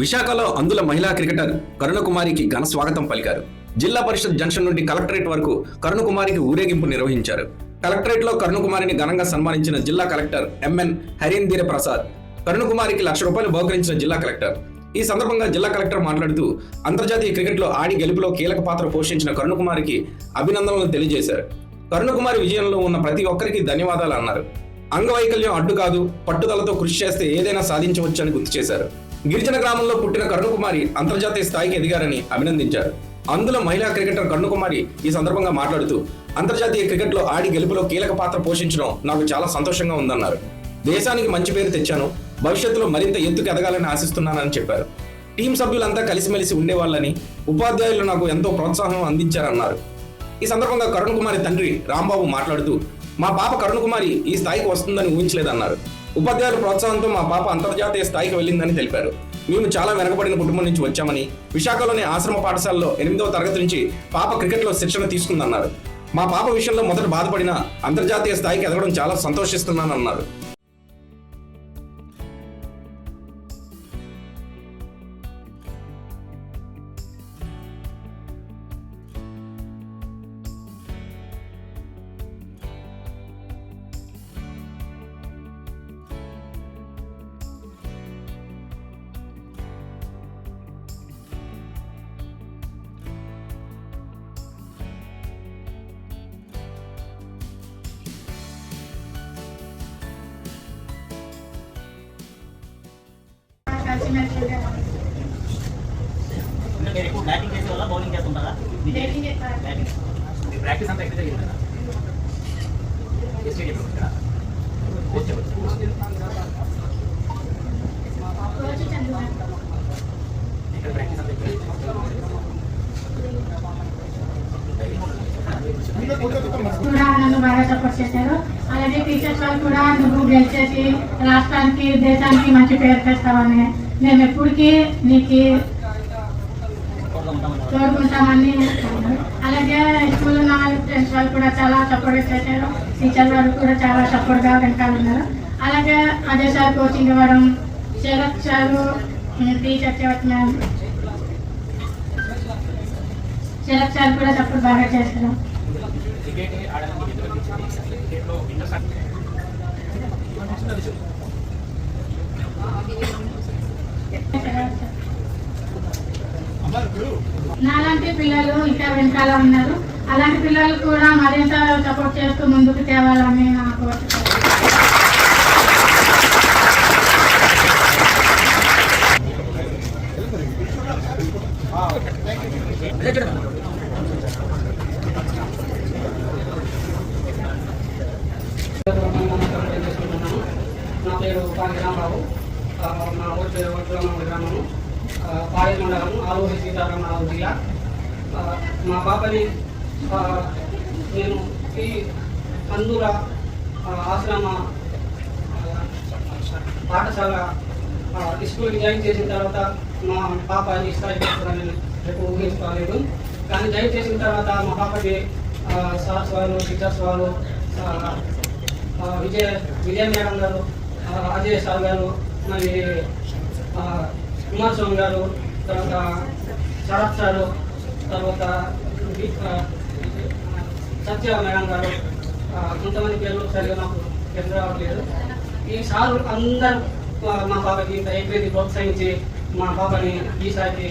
విశాఖలో అందుల మహిళా క్రికెటర్ కరుణకుమారికి ఘన స్వాగతం పలికారు. జిల్లా పరిషత్ జంక్షన్ నుండి కలెక్టరేట్ వరకు కరుణకుమారికి ఊరేగింపు నిర్వహించారు. కలెక్టరేట్లో కరుణకుమారిని ఘనంగా సన్మానించిన జిల్లా కలెక్టర్ ఎంఎన్ హరీందీర ప్రసాద్ కరుణకుమారికి లక్ష రూపాయలు బహుకరించిన జిల్లా కలెక్టర్. ఈ సందర్భంగా జిల్లా కలెక్టర్ మాట్లాడుతూ అంతర్జాతీయ క్రికెట్లో ఆడి గెలుపులో కీలక పాత్ర పోషించిన కరుణకుమారికి అభినందనలు తెలియజేశారు. కరుణకుమారి విజయంలో ఉన్న ప్రతి ఒక్కరికి ధన్యవాదాలు అన్నారు. అంగవైకల్యం అడ్డు కాదు పట్టుదలతో కృషి చేస్తే ఏదైనా సాధించవచ్చని గుర్తు చేశారు. గిరిజన గ్రామంలో పుట్టిన కరుణకుమారి అంతర్జాతీయ స్థాయికి ఎదిగారని అభినందించారు. అందులో మహిళా క్రికెటర్ కరుణకుమారి ఈ సందర్భంగా మాట్లాడుతూ అంతర్జాతీయ క్రికెట్లో ఆడి గెలుపులో కీలక పాత్ర పోషించడం నాకు చాలా సంతోషంగా ఉందన్నారు. దేశానికి మంచి పేరు తెచ్చాను భవిష్యత్తులో మరింత ఎత్తుకు ఎదగాలని ఆశిస్తున్నానని చెప్పారు. టీం సభ్యులంతా కలిసిమెలిసి ఉండేవాళ్ళని ఉపాధ్యాయులు నాకు ఎంతో ప్రోత్సాహం అందించారన్నారు. ఈ సందర్భంగా కరుణ్ కుమారి తండ్రి రాంబాబు మాట్లాడుతూ మా పాప కరుణ్ కుమారి ఈ స్థాయికి వస్తుందని ఊహించలేదన్నారు. ఉపాధ్యాయుల ప్రోత్సాహంతో మా పాప అంతర్జాతీయ స్థాయికి వెళ్ళిందని తెలిపారు. మేము చాలా వెనకబడిన కుటుంబం నుంచి వచ్చామని విశాఖలోని ఆశ్రమ పాఠశాలలో ఎనిమిదవ తరగతి నుంచి పాప క్రికెట్లో శిక్షణ తీసుకుందన్నారు. మా పాప విషయంలో మొదట బాధపడిన అంతర్జాతీయ స్థాయికి ఎదగడం చాలా సంతోషిస్తున్నానన్నారు కలిసిమెలిసిగా మీరు ఎక్కువ బ్యాటింగ్ చేసే వల్ల బౌలింగ్ చేస్తుంటారా బ్యాటింగ్ మీ ప్రాక్టీస్ అంతా ఎక్కడ ఇక్కడ ప్రాక్టీస్ అంతా కూడా నన్ను బాగా సపోర్ట్ చేశారు అలాగే టీచర్స్ వాళ్ళు కూడా నువ్వు గెలిచేసి రాష్ట్రానికి దేశానికి మంచి పేరు తెస్తావని మేము ఎప్పటికీ నీకు తోడుకుంటామని కోరుకుంటామని అలాగే స్కూల్లో నా ఫ్రెండ్స్ వాళ్ళు కూడా చాలా సపోర్ట్ చేశారు. టీచర్ వాళ్ళు కూడా చాలా సపోర్ట్గా వెనకాల ఉన్నారు. అలాగే అదే సార్ కోచింగ్ ఇవ్వడం శరత్ సారు టీచర్ చెప్తున్నాను శరత్ సార్ కూడా సపోర్ట్ బాగా చేశారు. క్రికెట్ ఆడడానికి నాలాంటి పిల్లలు ఇంకా వెనకాల ఉన్నారు. అలాంటి పిల్లలు కూడా మరింత సపోర్ట్ చేస్తూ ముందుకు తేవాలని నా కోరిక. నా పేరు పాండి రాంబాబు మా ఊరి పేరు గ్రామము. పాడేరు మండలము ఆలూరి సీతారామరావు జిల్లా. మా పాపని నేను ఈ అందుల ఆశ్రమ పాఠశాల స్కూల్కి జాయిన్ చేసిన తర్వాత మా పాప ఈ స్థాయికి వస్తుందని రేపు ఊహించుకోలేదు కానీ జాయిన్ చేసిన తర్వాత మా పాపకి సార్స్ వాళ్ళు టీచర్స్ వాళ్ళు విజయ విజయ మేడం గారు అజయ్ సార్ గారు మళ్ళీ ఆ, కుమార్ స్వామి గారు తర్వాత శరత్ సారు తర్వాత సత్య మేడం గారు కొంతమంది పేర్లు సరిగా నాకు పేరు రావట్లేదు ఈ సార్ అందరు మా పాపకి ఇంత ప్రోత్సహించి మా పాపని ఈ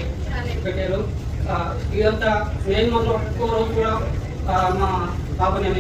పెట్టారు. ఇదంతా నేను మాత్రం ఒక్కో రోజు కూడా మా పాపని